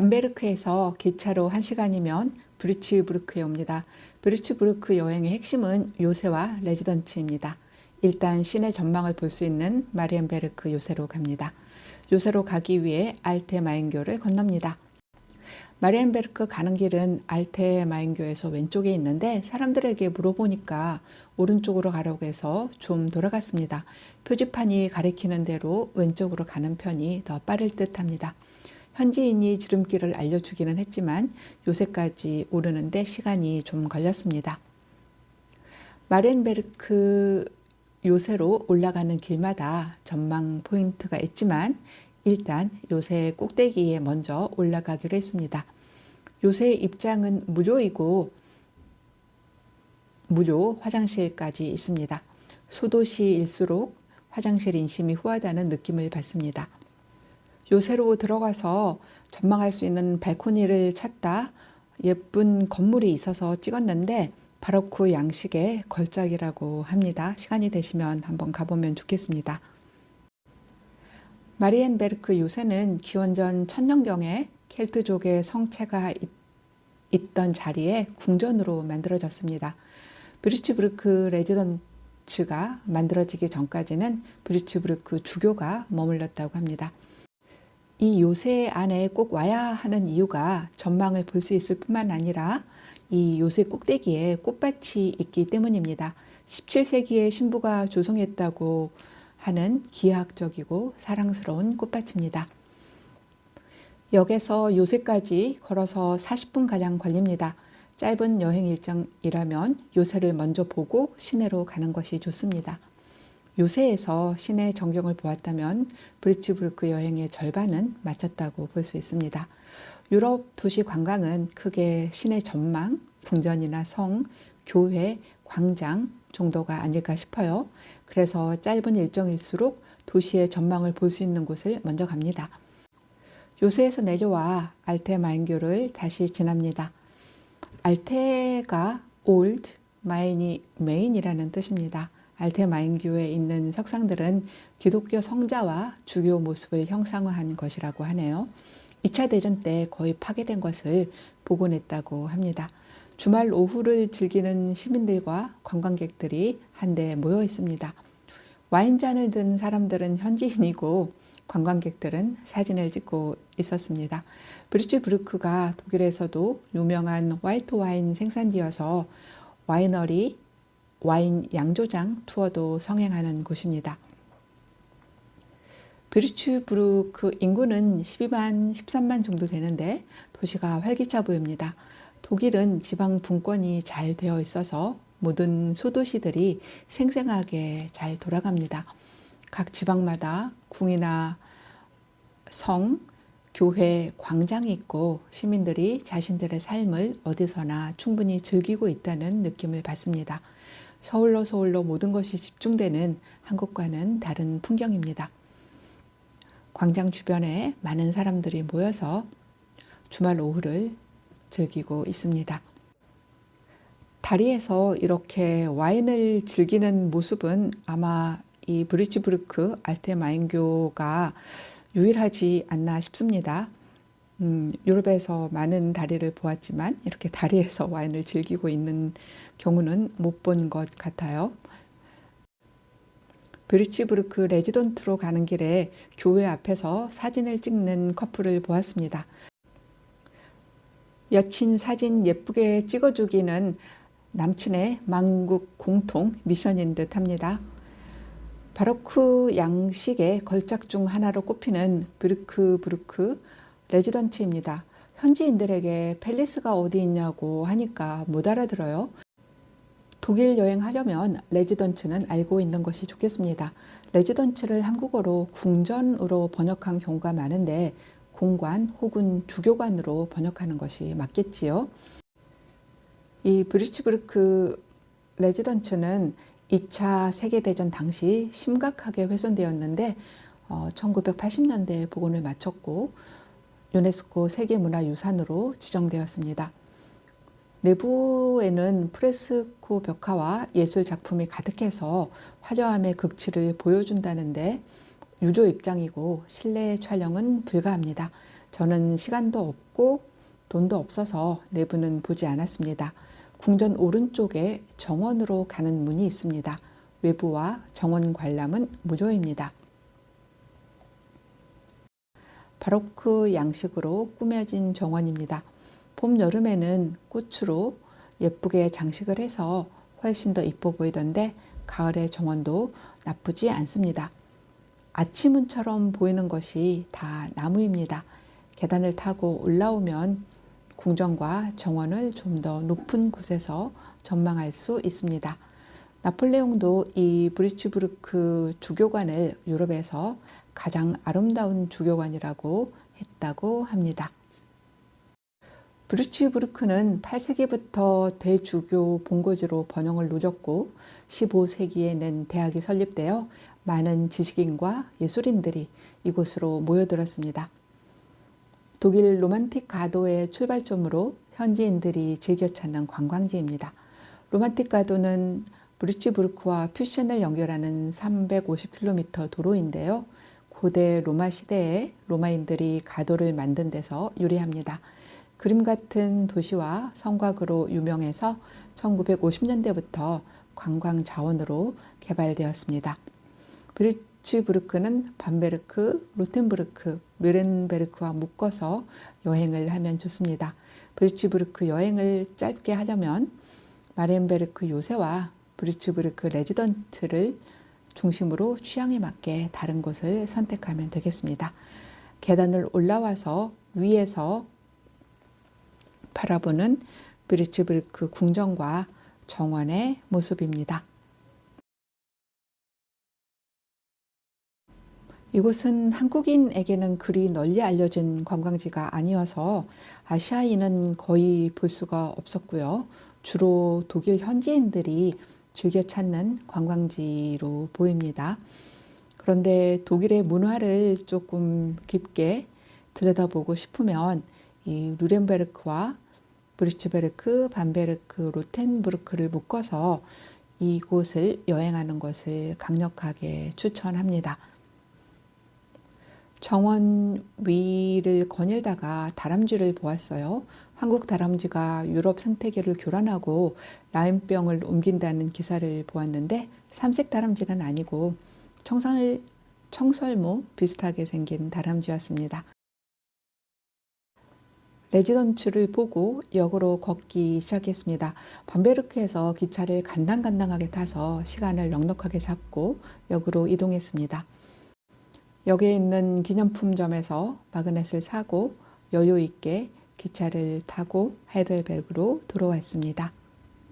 밤베르크에서 기차로 1시간이면 브리츠부르크에 옵니다. 브리츠부르크 여행의 핵심은 요새와 레지던츠입니다. 일단 시내 전망을 볼 수 있는 마리엔베르크 요새로 갑니다. 요새로 가기 위해 알테마인교를 건넙니다. 마리엔베르크 가는 길은 알테마인교에서 왼쪽에 있는데 사람들에게 물어보니까 오른쪽으로 가려고 해서 좀 돌아갔습니다. 표지판이 가리키는 대로 왼쪽으로 가는 편이 더 빠를 듯 합니다. 현지인이 지름길을 알려주기는 했지만 요새까지 오르는데 시간이 좀 걸렸습니다. 마렌베르크 요새로 올라가는 길마다 전망 포인트가 있지만 일단 요새 꼭대기에 먼저 올라가기로 했습니다. 요새 입장은 무료이고 무료 화장실까지 있습니다. 소도시일수록 화장실 인심이 후하다는 느낌을 받습니다. 요새로 들어가서 전망할 수 있는 발코니를 찾다 예쁜 건물이 있어서 찍었는데 바로크 양식의 걸작이라고 합니다. 시간이 되시면 한번 가보면 좋겠습니다. 마리엔베르크 요새는 기원전 천년경에 켈트족의 성체가 있, 던 자리에 궁전으로 만들어졌습니다. 브리츠브르크 레지던츠가 만들어지기 전까지는 브리츠브르크 주교가 머물렀다고 합니다. 이 요새 안에 꼭 와야 하는 이유가 전망을 볼 수 있을 뿐만 아니라 이 요새 꼭대기에 꽃밭이 있기 때문입니다. 17세기에 신부가 조성했다고 하는 기하학적이고 사랑스러운 꽃밭입니다. 역에서 요새까지 걸어서 40분가량 걸립니다. 짧은 여행 일정이라면 요새를 먼저 보고 시내로 가는 것이 좋습니다. 요새에서 시내 전경을 보았다면 브리츠부르크 여행의 절반은 마쳤다고 볼 수 있습니다. 유럽 도시 관광은 크게 시내 전망, 궁전이나 성, 교회, 광장 정도가 아닐까 싶어요. 그래서 짧은 일정일수록 도시의 전망을 볼 수 있는 곳을 먼저 갑니다. 요새에서 내려와 알테마인교를 다시 지납니다. 알테가 올드, 마인이 메인이라는 뜻입니다. 알테마인교에 있는 석상들은 기독교 성자와 주교 모습을 형상화한 것이라고 하네요. 2차 대전 때 거의 파괴된 것을 복원했다고 합니다. 주말 오후를 즐기는 시민들과 관광객들이 한데 모여 있습니다. 와인잔을 든 사람들은 현지인이고 관광객들은 사진을 찍고 있었습니다. 브리츠부르크가 독일에서도 유명한 화이트 와인 생산지여서 와이너리 와인 양조장 투어도 성행하는 곳입니다. 브리츠부르크 인구는 12만, 13만 정도 되는데 도시가 활기차 보입니다. 독일은 지방 분권이 잘 되어 있어서 모든 소도시들이 생생하게 잘 돌아갑니다. 각 지방마다 궁이나 성, 교회, 광장이 있고 시민들이 자신들의 삶을 어디서나 충분히 즐기고 있다는 느낌을 받습니다. 서울로 서울로 모든 것이 집중되는 한국과는 다른 풍경입니다. 광장 주변에 많은 사람들이 모여서 주말 오후를 즐기고 있습니다. 다리에서 이렇게 와인을 즐기는 모습은 아마 이 브리츠부르크 알테마인교가 유일하지 않나 싶습니다. 음, 유럽에서 많은 다리를 보았지만 이렇게 다리에서 와인을 즐기고 있는 경우는 못 본 것 같아요. 브리츠부르크 레지던트로 가는 길에 교회 앞에서 사진을 찍는 커플을 보았습니다. 여친 사진 예쁘게 찍어주기는 남친의 만국 공통 미션인 듯 합니다. 바로크 양식의 걸작 중 하나로 꼽히는 브르크 브루크 레지던트입니다. 현지인들에게 팰리스가 어디 있냐고 하니까 못 알아들어요. 독일 여행하려면 레지던츠는 알고 있는 것이 좋겠습니다. 레지던츠를 한국어로 궁전으로 번역한 경우가 많은데 공관 혹은 주교관으로 번역하는 것이 맞겠지요. 이 브리츠부르크 레지던츠는 2차 세계대전 당시 심각하게 훼손되었는데 어, 1980년대에 복원을 마쳤고 유네스코 세계문화유산으로 지정되었습니다. 내부에는 프레스코 벽화와 예술 작품이 가득해서 화려함의 극치를 보여준다는데 유료 입장이고 실내 촬영은 불가합니다. 저는 시간도 없고 돈도 없어서 내부는 보지 않았습니다. 궁전 오른쪽에 정원으로 가는 문이 있습니다. 외부와 정원 관람은 무료입니다. 바로크 양식으로 꾸며진 정원입니다. 봄, 여름에는 꽃으로 예쁘게 장식을 해서 훨씬 더 이뻐 보이던데 가을의 정원도 나쁘지 않습니다. 아침은처럼 보이는 것이 다 나무입니다. 계단을 타고 올라오면 궁전과 정원을 좀 더 높은 곳에서 전망할 수 있습니다. 나폴레옹도 이 브리츠부르크 주교관을 유럽에서 가장 아름다운 주교관이라고 했다고 합니다. 브리츠부르크는 8세기부터 대주교 본거지로 번영을 누렸고 15세기에 는 대학이 설립되어 많은 지식인과 예술인들이 이곳으로 모여들었습니다. 독일 로만틱 가도의 출발점으로 현지인들이 즐겨 찾는 관광지입니다. 로만틱 가도는 브리츠부르크와 퓨션을 연결하는 350km 도로인데요. 고대 로마 시대에 로마인들이 가도를 만든 데서 유래합니다. 그림 같은 도시와 성곽으로 유명해서 1950년대부터 관광 자원으로 개발되었습니다. 브리츠부르크는 밤베르크, 로텐부르크, 르렌베르크와 묶어서 여행을 하면 좋습니다. 브리츠부르크 여행을 짧게 하려면 마렌베르크 요새와 브리츠부르크 레지던트를 중심으로 취향에 맞게 다른 곳을 선택하면 되겠습니다. 계단을 올라와서 위에서 바라보는 브리츠부르크 궁전과 정원의 모습입니다. 이곳은 한국인에게는 그리 널리 알려진 관광지가 아니어서 아시아인은 거의 볼 수가 없었고요. 주로 독일 현지인들이 즐겨 찾는 관광지로 보입니다. 그런데 독일의 문화를 조금 깊게 들여다보고 싶으면 이 루렌베르크와 브리츠베르크, 반베르크, 로텐부르크를 묶어서 이곳을 여행하는 것을 강력하게 추천합니다. 정원 위를 거닐다가 다람쥐를 보았어요. 한국 다람쥐가 유럽 생태계를 교란하고 라임병을 옮긴다는 기사를 보았는데 삼색 다람쥐는 아니고 청설, 청설모 비슷하게 생긴 다람쥐였습니다. 레지던츠를 보고 역으로 걷기 시작했습니다. 밤베르크에서 기차를 간당간당하게 타서 시간을 넉넉하게 잡고 역으로 이동했습니다. 역에 있는 기념품점에서 마그넷을 사고 여유 있게 기차를 타고 하이델베르그로 돌아왔습니다.